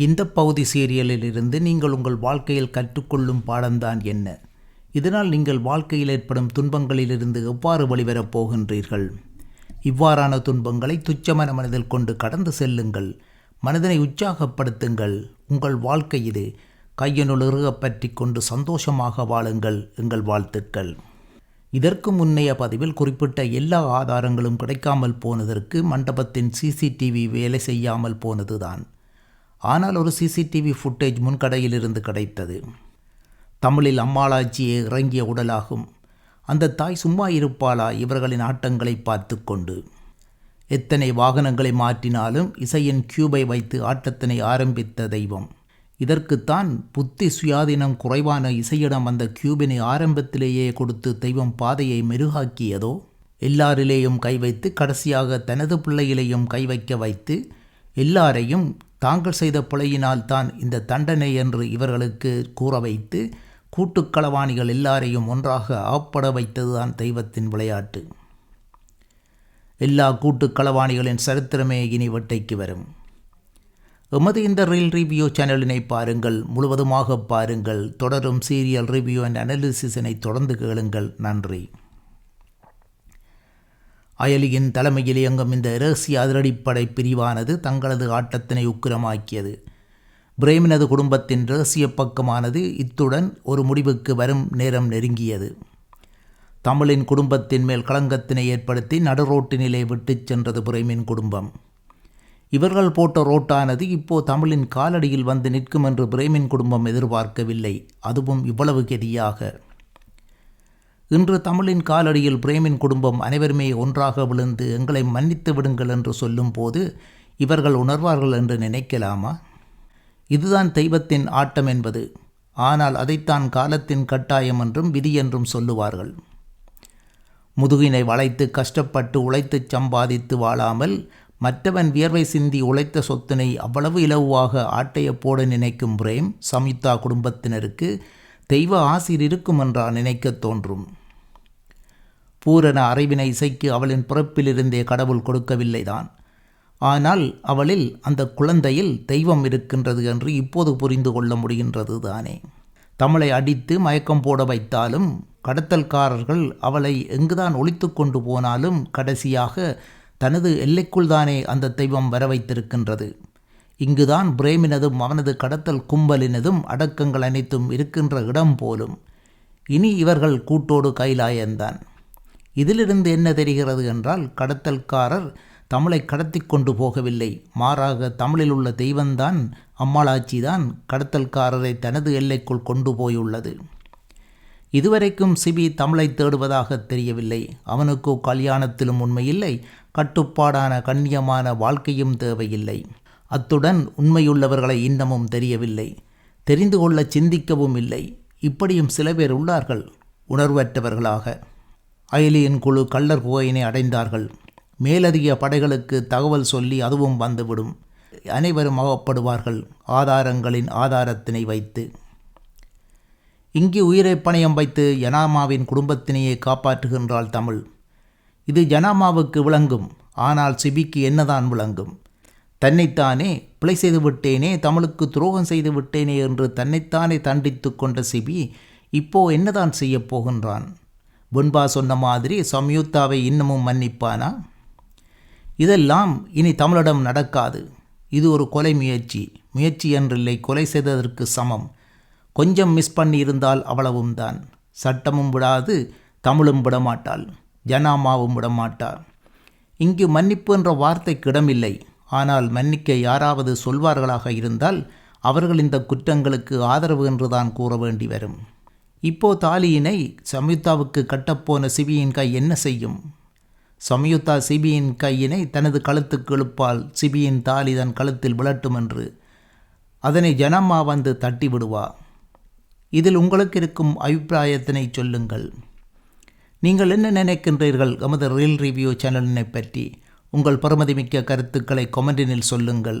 இந்த பகுதி சீரியலில் இருந்து நீங்கள் உங்கள் வாழ்க்கையில் கற்றுக்கொள்ளும் பாடம்தான் என்ன? இதனால் நீங்கள் வாழ்க்கையில் ஏற்படும் துன்பங்களிலிருந்து எவ்வாறு வெளிவரப் போகின்றீர்கள்? இவ்வாறான துன்பங்களை துச்சமான மனதில் கொண்டு கடந்து செல்லுங்கள். மனதினை உற்சாகப்படுத்துங்கள். உங்கள் வாழ்க்கை இது கையினுள் இறுகப் பற்றி கொண்டு சந்தோஷமாக வாழுங்கள் எங்கள் வாழ்த்துக்கள். இதற்கு முன்னைய பதிவில் குறிப்பிட்ட எல்லா ஆதாரங்களும் கிடைக்காமல் போனதற்கு மண்டபத்தின் சிசிடிவி வேலை செய்யாமல் போனதுதான். ஆனால் ஒரு சிசிடிவி ஃபுட்டேஜ் முன்கடையிலிருந்து கிடைத்தது. தமிழில் அம்மாளாச்சியே இறங்கிய உடலாகும். அந்த தாய் சும்மா இருப்பாளா? இவர்களின் ஆட்டங்களை பார்த்து கொண்டு. எத்தனை வாகனங்களை மாற்றினாலும் இசையின் கியூபை வைத்து ஆட்டத்தினை ஆரம்பித்த தெய்வம். இதற்குத்தான் புத்தி சுயாதீனம் குறைவான இசையிடம் அந்த கியூபினை ஆரம்பத்திலேயே கொடுத்து தெய்வம் பாதையை மெருகாக்கியதோ? எல்லாரிலேயும் கை வைத்து கடைசியாக தனது பிள்ளையிலேயும் கை வைக்க வைத்து எல்லாரையும் தாங்கள் செய்த பிழையினால் தான் இந்த தண்டனை என்று இவர்களுக்கு கூற வைத்து கூட்டுக்களவாணிகள் எல்லாரையும் ஒன்றாக ஆப்பட வைத்ததுதான் தெய்வத்தின் விளையாட்டு. எல்லா கூட்டுக்களவாணிகளின் சரித்திரமே இனி வெட்டைக்கு வரும். எமது இந்த ரீல் ரிவ்யூ சேனலினை பாருங்கள் முழுவதுமாக பாருங்கள் தொடரும் சீரியல் ரிவ்யூ அண்ட் அனாலிசிஸினை தொடர்ந்து கேளுங்கள். நன்றி. அயலியின் தலைமையில் இயங்கும் இந்த இரகசிய அதிரடிப்படை பிரிவானது தங்களது ஆட்டத்தினை உக்கிரமாக்கியது. பிரேமினது குடும்பத்தின் இரகசிய பக்கமானது இத்துடன் ஒரு முடிவுக்கு வரும் நேரம் நெருங்கியது. தமிழின் குடும்பத்தின் மேல் களங்கத்தினை ஏற்படுத்தி நடுரோட்டினிலே விட்டுச் சென்றது பிரேமின் குடும்பம். இவர்கள் போட்ட ரோட்டானது இப்போ தமிழின் காலடியில் வந்து நிற்கும் என்று பிரேமின் குடும்பம் எதிர்பார்க்கவில்லை. அதுவும் இவ்வளவு கெதியாக. இன்று தமிழின் காலடியில் பிரேமின் குடும்பம் அனைவருமே ஒன்றாக விழுந்து எங்களை மன்னித்து விடுங்கள் என்று சொல்லும்போது இவர்கள் உணர்வார்கள் என்று நினைக்கலாமா? இதுதான் தெய்வத்தின் ஆட்டம் என்பது. ஆனால் அதைத்தான் காலத்தின் கட்டாயம் என்றும் விதி என்றும் சொல்லுவார்கள். முதுகினை வளைத்து கஷ்டப்பட்டு உழைத்துச் சம்பாதித்து வாழாமல் மற்றவன் வியர்வை சிந்தி உழைத்த சொத்தினை அவ்வளவு இலவாக ஆட்டைய போட நினைக்கும் பிரேம் சம்யுக்தா குடும்பத்தினருக்கு தெய்வ ஆசிர் இருக்கும் என்றா நினைக்கத் தோன்றும். பூரண அறிவினை இசைக்கு அவளின் பிறப்பிலிருந்தே கடவுள் கொடுக்கவில்லைதான். ஆனால் அவளில் அந்த குழந்தையில் தெய்வம் இருக்கின்றது என்று இப்போது புரிந்து கொள்ள முடிகின்றது தானே. தமிழை அடித்து மயக்கம் போட வைத்தாலும் கடத்தல்காரர்கள் அவளை எங்குதான் ஒழித்து கொண்டு போனாலும் கடைசியாக தனது எல்லைக்குள் தானே அந்த தெய்வம் வர வைத்திருக்கின்றது. இங்குதான் பிரேமினதும் அவனது கடத்தல் கும்பலினதும் அடக்கங்கள் அனைத்தும் இருக்கின்ற இடம் போலும். இனி இவர்கள் கூட்டோடு கைலாயந்தான். இதிலிருந்து என்ன தெரிகிறது என்றால் கடத்தல்காரர் தமிழை கடத்தி கொண்டு போகவில்லை. மாறாக தமிழில் உள்ள தெய்வந்தான் அம்மாளாச்சி தான் கடத்தல்காரரை தனது எல்லைக்குள் கொண்டு போயுள்ளது. இதுவரைக்கும் சிபி தமிழை தேடுவதாக தெரியவில்லை. அவனுக்கு கல்யாணத்திலும் உண்மையில்லை கட்டுப்பாடான கண்ணியமான வாழ்க்கையும் தேவையில்லை. அத்துடன் உண்மையுள்ளவர்களை இன்னமும் தெரியவில்லை. தெரிந்து கொள்ள சிந்திக்கவும் இல்லை. இப்படியும் சில பேர் உள்ளார்கள் உணர்வற்றவர்களாக. அயலியின் குழு கள்ளர் குகையினை அடைந்தார்கள். மேலதிக படைகளுக்கு தகவல் சொல்லி அதுவும் வந்துவிடும். அனைவரும் அகப்படுவார்கள் ஆதாரங்களின் ஆதாரத்தினை வைத்து. இங்கு உயிரை பணயம் வைத்து யனாமாவின் குடும்பத்தினையே காப்பாற்றுகின்றாள் தமிழ். இது ஜனாமாவுக்கு விளங்கும் ஆனால் சிபிக்கு என்னதான் விளங்கும்? தன்னைத்தானே பிழை செய்து விட்டேனே தமிழுக்கு துரோகம் செய்து விட்டேனே என்று தன்னைத்தானே தண்டித்து கொண்ட சிபி இப்போ என்னதான் செய்யப் போகின்றான்? பொன்பா சொன்ன மாதிரி சம்யுக்தாவை இன்னமும் மன்னிப்பானா? இதெல்லாம் இனி தமிழிடம் நடக்காது. இது ஒரு கொலை முயற்சி. முயற்சி என்றில்லை கொலை செய்ததற்கு சமம். கொஞ்சம் மிஸ் பண்ணியிருந்தால் அவ்வளவும் தான். சட்டமும் விடாது தமிழும் விடமாட்டாள். ஜனாமாவும் விடமாட்டார். இங்கு மன்னிப்பு என்ற வார்த்தைக்கு இடமில்லை ஆனால் மன்னிக்க யாராவது சொல்வார்களாக இருந்தால் அவர்கள் இந்த குற்றங்களுக்கு ஆதரவு என்றுதான் கூற வேண்டி வரும். இப்போ தாலியினை சம்யுக்தாவுக்கு கட்டப்போன சிபியின் கை என்ன செய்யும்? சம்யுக்தா சிபியின் கையினை தனது கழுத்துக்கு இழுப்பால் சிபியின் தாலி தன் கழுத்தில் விழட்டும் என்று அதனை ஜனம்மா வந்து தட்டி விடுவா இதில் உங்களுக்கு இருக்கும் அபிப்பிராயத்தினை சொல்லுங்கள். நீங்கள் என்ன நினைக்கின்றீர்கள்? எமது ரீல் ரிவ்யூ சேனலினை பற்றி உங்கள் பெருமதிமிக்க கருத்துக்களை கொமெண்டினில் சொல்லுங்கள்.